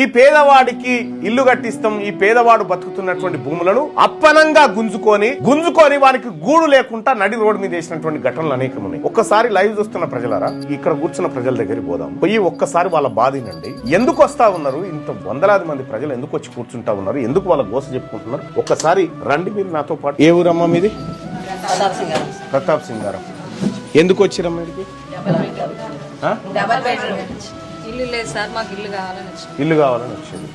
ఈ పేదవాడికి ఇల్లు కట్టిస్తాం ఈ పేదవాడు బతుకుతున్నటువంటి భూములను అప్పనంగా గుంజుకొని గుంజుకొని వానికి గూడు లేకుండా నడి రోడ్డు మీద వేసినటువంటి ఘటనలు అనేకం ఉన్నాయి ఒక్కసారి లైవ్ చూస్తున్న ప్రజలారా ఇక్కడ కూర్చున్న ప్రజల దగ్గరికి పోదాం. పోయి ఒక్కసారి వాళ్ళ బాధినండి. ఎందుకు వస్తా ఉన్నారు? ఇంత వందలాది మంది ప్రజలు ఎందుకు వచ్చి కూర్చుంటా ఉన్నారు? ఎందుకు వాళ్ళ గోస చెప్పుకుంటున్నారు? ఒక్కసారి రండి మీరు నాతో పాటు. ఏ ఊరమ్మా మీది? ప్రతాప్ సింగ్ గారు. ప్రతాప్ సింగ్ గారు? ఎందుకు వచ్చిరమ్మా ఇల్లు లేదు సార్ మాకు ఇల్లు కావాలని వచ్చింది. ఇల్లు కావాలని వచ్చింది.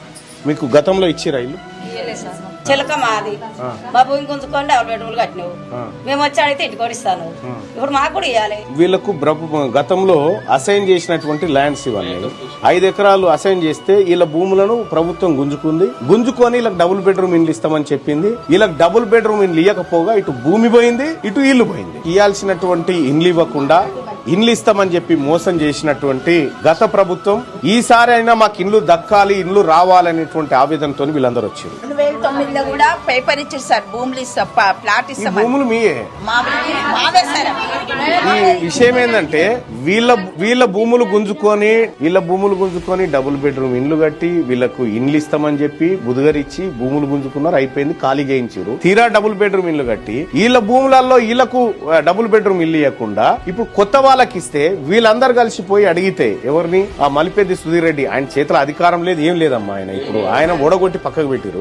మీకు గతంలో ఇచ్చిరా ఇల్లు? ఇయ్యలేదు సార్ మాకు. చిలక మాది. మా భూమి గుంజుకొని డబల్ బెడ్రూమ్ కట్టినావు. మేము వచ్చి అడిగితే ఇంటికి కూడా ఇస్తాను ఇప్పుడు మాకు కూడా ఇవ్వాలి వీళ్ళకు గతంలో అసైన్ చేసినటువంటి ల్యాండ్స్ ఇవన్నీ. ఐదు ఎకరాలు అసైన్ చేస్తే వీళ్ళ భూములను ప్రభుత్వం గుంజుకుంది. గుంజుకొని వీళ్ళకి డబుల్ బెడ్రూమ్ ఇండ్లు ఇస్తామని చెప్పింది. వీళ్ళకి డబుల్ బెడ్రూమ్ ఇండ్లు ఇవ్వకపోగా ఇటు భూమి పోయింది ఇటు ఇల్లు పోయింది. ఇవ్వాల్సినటువంటి ఇండ్లు ఇవ్వకుండా ఇండ్లు ఇస్తామని చెప్పి మోసం చేసినటువంటి గత ప్రభుత్వం ఈసారి అయినా మాకు ఇండ్లు దక్కాలి ఇండ్లు రావాలనేటువంటి ఆవేదనతో వీళ్ళందరూ వచ్చారు. తొమ్మిదిలో కూడా పేపర్ ఇచ్చారు సార్. భూములు ఇస్తాం ప్లాట్ ఈ భూములు మీయే? మావే సార్. ఈ విషయం ఏంటంటే వీళ్ళ వీళ్ళ భూములు గుంజుకొని వీళ్ళ భూములు గుంజుకొని డబుల్ బెడ్రూమ్ ఇండ్లు కట్టి వీళ్ళకు ఇండ్లు ఇస్తామని చెప్పి బుధగరిచ్చి భూములు గుంజుకున్నారు అయిపోయింది ఖాళీ చేయించారు. తీరా డబుల్ బెడ్రూమ్ ఇల్లు కట్టి వీళ్ళ భూములలో వీళ్ళకు ఆ, డబుల్ బెడ్రూమ్ ఇల్లు ఇవ్వకుండా ఇప్పుడు కొత్త వాళ్ళకి ఇస్తే వీళ్ళందరూ కలిసిపోయి అడిగితే ఎవరిని? ఆ మలిపెద్ది సుధీర్ రెడ్డి ఆయన చేతిలో అధికారం లేదు ఏం లేదమ్మా ఆయన ఇప్పుడు ఆయన ఓడగొట్టి పక్కకు పెట్టిరు.